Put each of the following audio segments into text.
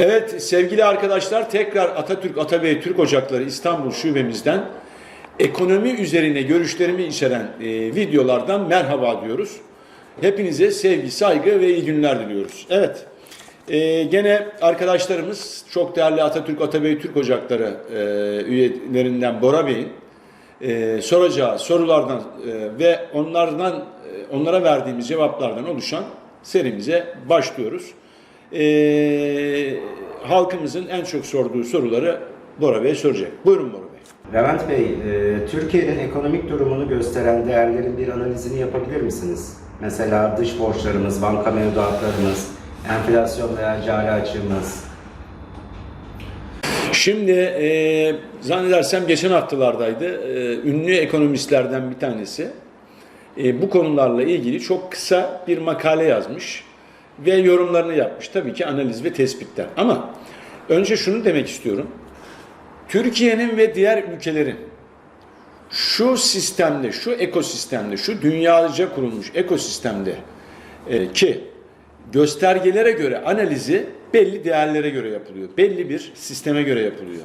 Evet sevgili arkadaşlar tekrar Atatürk Atabey Türk Ocakları İstanbul Şubemizden ekonomi üzerine görüşlerimi içeren e, videolardan merhaba diyoruz. Hepinize sevgi, saygı ve iyi günler diliyoruz. Evet e, gene arkadaşlarımız çok değerli Atatürk Atabey Türk Ocakları e, üyelerinden Bora Bey'in e, soracağı sorulardan e, ve onlardan e, onlara verdiğimiz cevaplardan oluşan serimize başlıyoruz. E, halkımızın en çok sorduğu soruları Bora Bey soracak. Buyurun Bora Bey. Levent Bey, e, Türkiye'nin ekonomik durumunu gösteren değerlerin bir analizini yapabilir misiniz? Mesela dış borçlarımız, banka mevduatlarımız, enflasyon veya cari açığımız. Şimdi e, zannedersem geçen haftalardaydı. E, ünlü ekonomistlerden bir tanesi e, bu konularla ilgili çok kısa bir makale yazmış ve yorumlarını yapmış. Tabii ki analiz ve tespitler. Ama önce şunu demek istiyorum. Türkiye'nin ve diğer ülkelerin şu sistemde, şu ekosistemde, şu dünyaca kurulmuş ekosistemde e, ki göstergelere göre analizi belli değerlere göre yapılıyor. Belli bir sisteme göre yapılıyor.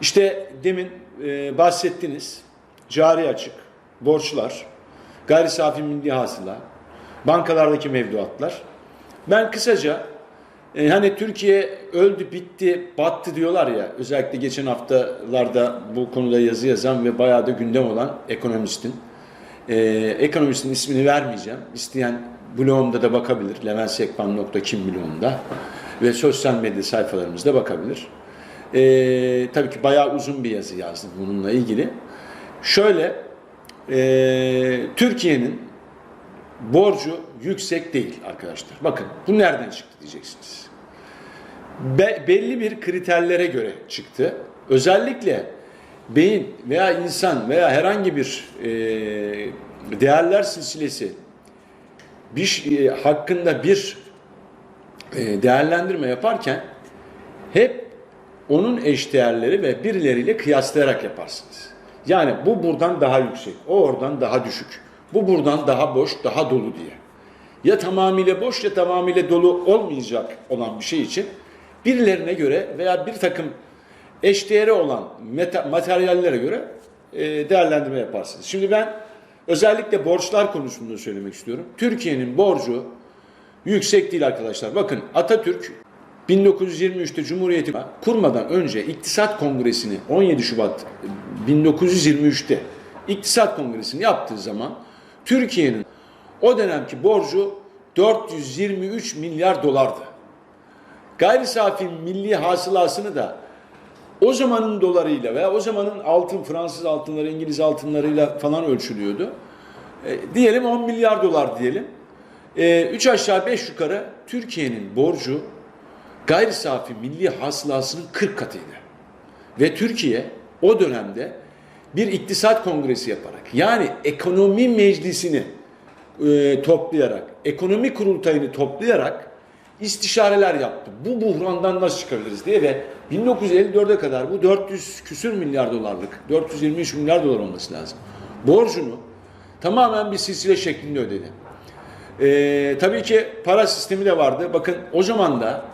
İşte demin e, bahsettiniz. Cari açık, borçlar, gayri safi milli hasıla, bankalardaki mevduatlar. Ben kısaca e, hani Türkiye öldü, bitti, battı diyorlar ya. Özellikle geçen haftalarda bu konuda yazı yazan ve bayağı da gündem olan ekonomistin. E, ekonomistin ismini vermeyeceğim. İsteyen blogumda da bakabilir. leventsekban.kim blogumda ve sosyal medya sayfalarımızda bakabilir. E, tabii ki bayağı uzun bir yazı yazdım bununla ilgili. Şöyle, e, Türkiye'nin borcu yüksek değil arkadaşlar. Bakın bu nereden çıktı diyeceksiniz. Be- belli bir kriterlere göre çıktı. Özellikle beyin veya insan veya herhangi bir e, değerler silsilesi bir e, hakkında bir e, değerlendirme yaparken hep onun eşdeğerleri ve birileriyle kıyaslayarak yaparsınız. Yani bu buradan daha yüksek, o oradan daha düşük. Bu buradan daha boş, daha dolu diye. Ya tamamıyla boş ya tamamıyla dolu olmayacak olan bir şey için birilerine göre veya bir takım eşdeğeri olan materyallere göre e, değerlendirme yaparsınız. Şimdi ben özellikle borçlar konusunda söylemek istiyorum. Türkiye'nin borcu yüksek değil arkadaşlar. Bakın Atatürk 1923'te Cumhuriyeti kurmadan önce İktisat Kongresi'ni 17 Şubat 1923'te İktisat Kongresi'ni yaptığı zaman Türkiye'nin o dönemki borcu 423 milyar dolardı. Gayri safi milli hasılasını da o zamanın dolarıyla veya o zamanın altın, Fransız altınları, İngiliz altınlarıyla falan ölçülüyordu. E, diyelim 10 milyar dolar diyelim. 3 aşağı 5 yukarı Türkiye'nin borcu gayri safi milli hasılasının 40 katıydı. Ve Türkiye o dönemde bir iktisat kongresi yaparak yani ekonomi meclisini e, toplayarak, ekonomi kurultayını toplayarak istişareler yaptı. Bu buhrandan nasıl çıkabiliriz diye ve 1954'e kadar bu 400 küsür milyar dolarlık, 423 milyar dolar olması lazım. Borcunu tamamen bir silsile şeklinde ödedi. Ee, tabii ki para sistemi de vardı. Bakın o zaman da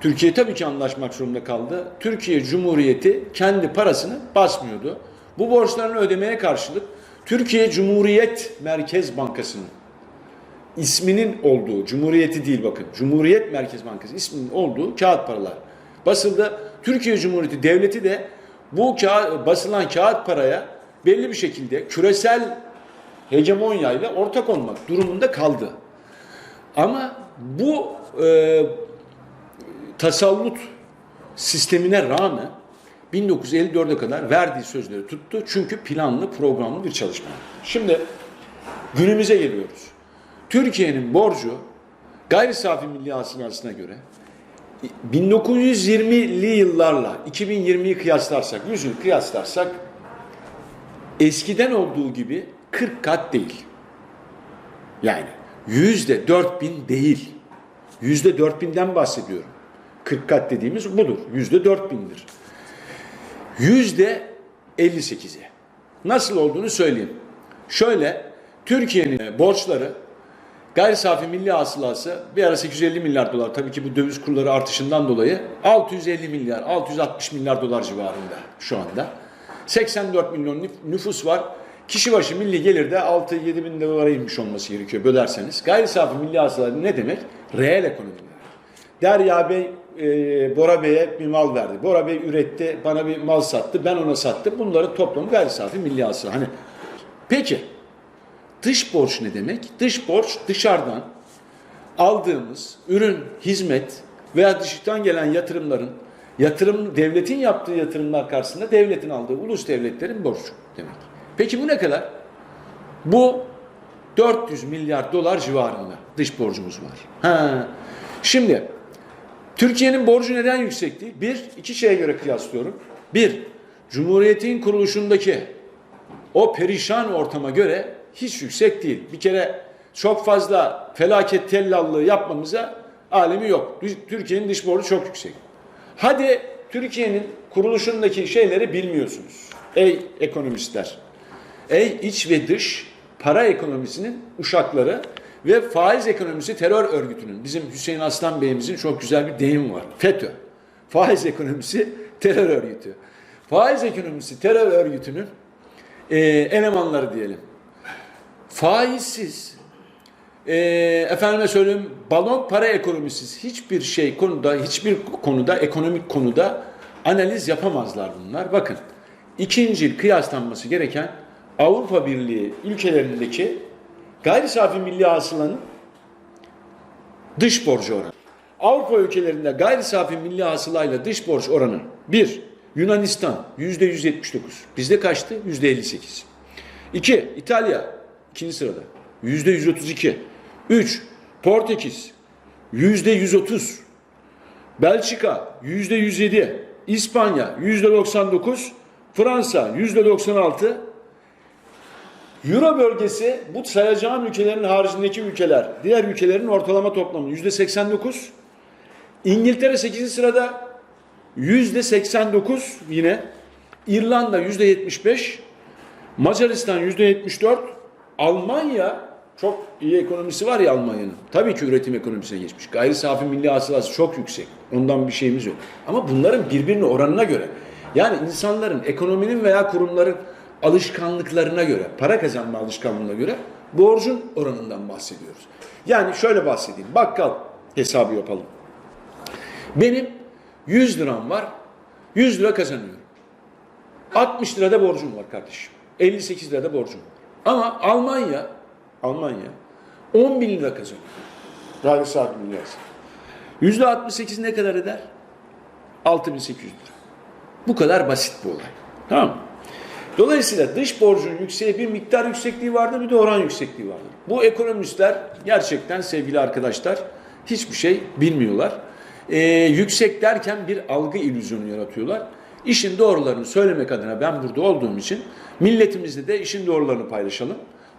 Türkiye tabii ki anlaşmak zorunda kaldı. Türkiye Cumhuriyeti kendi parasını basmıyordu. Bu borçlarını ödemeye karşılık Türkiye Cumhuriyet Merkez Bankası'nın isminin olduğu, Cumhuriyeti değil bakın, Cumhuriyet Merkez Bankası isminin olduğu kağıt paralar basıldı. Türkiye Cumhuriyeti Devleti de bu kağıt, basılan kağıt paraya belli bir şekilde küresel hegemonyayla ortak olmak durumunda kaldı. Ama bu e, tasallut sistemine rağmen 1954'e kadar verdiği sözleri tuttu. Çünkü planlı, programlı bir çalışma. Şimdi günümüze geliyoruz. Türkiye'nin borcu gayri safi milli hasılasına göre 1920'li yıllarla 2020'yi kıyaslarsak, 100 yıl kıyaslarsak eskiden olduğu gibi 40 kat değil. Yani yüzde 4000 değil. Yüzde 4000'den bahsediyorum. 40 kat dediğimiz budur. Yüzde 4000'dir. Yüzde 58'i. Nasıl olduğunu söyleyeyim. Şöyle Türkiye'nin borçları Gayri safi milli hasılası bir ara 850 milyar dolar tabii ki bu döviz kurları artışından dolayı 650 milyar 660 milyar dolar civarında şu anda. 84 milyon nüf- nüfus var. Kişi başı milli gelir de 6-7 bin dolara inmiş olması gerekiyor bölerseniz. Gayri safi milli hasıla ne demek? Reel ekonomi. Derya Bey e, Bora Bey'e bir mal verdi. Bora Bey üretti, bana bir mal sattı, ben ona sattım. Bunların toplamı gayri safi milli hasıla. Hani peki dış borç ne demek? Dış borç dışarıdan aldığımız ürün, hizmet veya dıştan gelen yatırımların yatırım devletin yaptığı yatırımlar karşısında devletin aldığı ulus devletlerin borcu demek. Peki bu ne kadar? Bu 400 milyar dolar civarında dış borcumuz var. Ha. Şimdi Türkiye'nin borcu neden yüksek değil? Bir, iki şeye göre kıyaslıyorum. Bir, Cumhuriyet'in kuruluşundaki o perişan ortama göre hiç yüksek değil. Bir kere çok fazla felaket tellallığı yapmamıza alemi yok. Türkiye'nin dış borcu çok yüksek. Hadi Türkiye'nin kuruluşundaki şeyleri bilmiyorsunuz. Ey ekonomistler. Ey iç ve dış para ekonomisinin uşakları ve faiz ekonomisi terör örgütünün. Bizim Hüseyin Aslan Bey'imizin çok güzel bir deyim var. FETÖ. Faiz ekonomisi terör örgütü. Faiz ekonomisi terör örgütünün e, elemanları diyelim. Faizsiz, e, efendime söyleyeyim balon para ekonomisiz hiçbir şey konuda, hiçbir konuda, ekonomik konuda analiz yapamazlar bunlar. Bakın, ikinci kıyaslanması gereken Avrupa Birliği ülkelerindeki gayri safi milli hasılanın dış borcu oranı. Avrupa ülkelerinde gayri safi milli hasılayla dış borç oranı 1. Yunanistan %179. Bizde kaçtı? %58. 2. İtalya ikinci sırada %132. 3. Portekiz %130. Belçika %107. İspanya %99. Fransa %96. Euro bölgesi bu sayacağım ülkelerin haricindeki ülkeler, diğer ülkelerin ortalama toplamı yüzde 89. İngiltere 8. sırada yüzde 89 yine. İrlanda yüzde 75. Macaristan yüzde 74. Almanya çok iyi ekonomisi var ya Almanya'nın. Tabii ki üretim ekonomisine geçmiş. Gayri safi milli hasılası çok yüksek. Ondan bir şeyimiz yok. Ama bunların birbirine oranına göre. Yani insanların, ekonominin veya kurumların alışkanlıklarına göre, para kazanma alışkanlığına göre borcun oranından bahsediyoruz. Yani şöyle bahsedeyim. Bakkal hesabı yapalım. Benim 100 liram var. 100 lira kazanıyorum. 60 lirada borcum var kardeşim. 58 lirada borcum var. Ama Almanya, Almanya 10 bin lira kazanıyor. Gayri milli hasıla. Yüzde 68 ne kadar eder? 6800 lira. Bu kadar basit bu olay. Tamam mı? Dolayısıyla dış borcun yükseği bir miktar yüksekliği vardır bir de oran yüksekliği vardır. Bu ekonomistler gerçekten sevgili arkadaşlar hiçbir şey bilmiyorlar. Ee, yüksek derken bir algı illüzyonu yaratıyorlar. İşin doğrularını söylemek adına ben burada olduğum için milletimizle de işin doğrularını paylaşalım.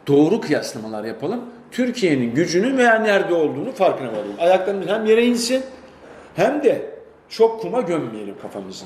Doğru kıyaslamalar yapalım. Türkiye'nin gücünün veya nerede olduğunu farkına varalım. Ayaklarımız hem yere insin hem de çok kuma gömmeyelim kafamızı.